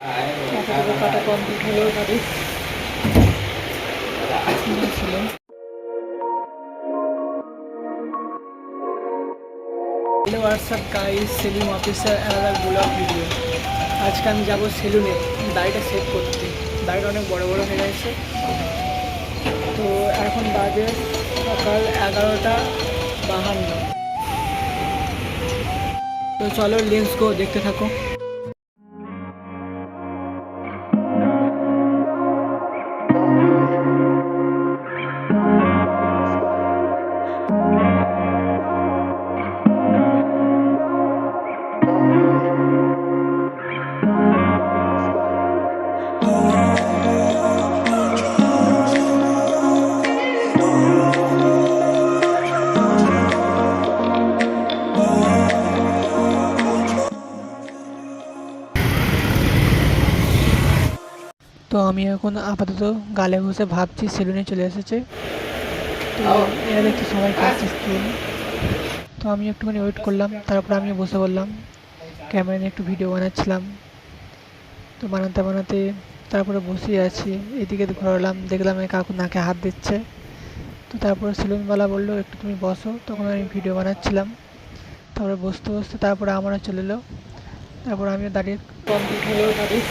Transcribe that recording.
Hello WhatsApp guys salon officer another blog video আজকে আমি যাব সেলুনে দাড়িটা সেভ করতে। দাড়িটা অনেক বড় বড় হয়ে গেছে। তো এখন বাজে সকাল এগারোটা বাহান্ন। তো চলো লেন্স গো দেখতে থাকো। তো আমি এখন আপাতত গালে বসে ভাবছি সেলুনে চলে এসেছে। তো এরা দেখছি সবাই কাছে তো আমি একটুখানি ওয়েট করলাম তারপর আমি বসে বললাম ক্যামেরা নিয়ে একটু ভিডিও বানাচ্ছিলাম। তো বানাতে বানাতে তারপরে বসে আছি এদিকে ঘোরালাম দেখলাম এই কাকু নাকে হাত দিচ্ছে। তো তারপরে সেলুনওয়ালা বলল একটু তুমি বসো। তখন আমি ভিডিও বানাচ্ছিলাম। তারপরে বসতে বসতে তারপরে আমারও চলে এলো। তারপর আমিও দাঁড়িয়ে কমপ্লিট হলো দাঁড়িয়ে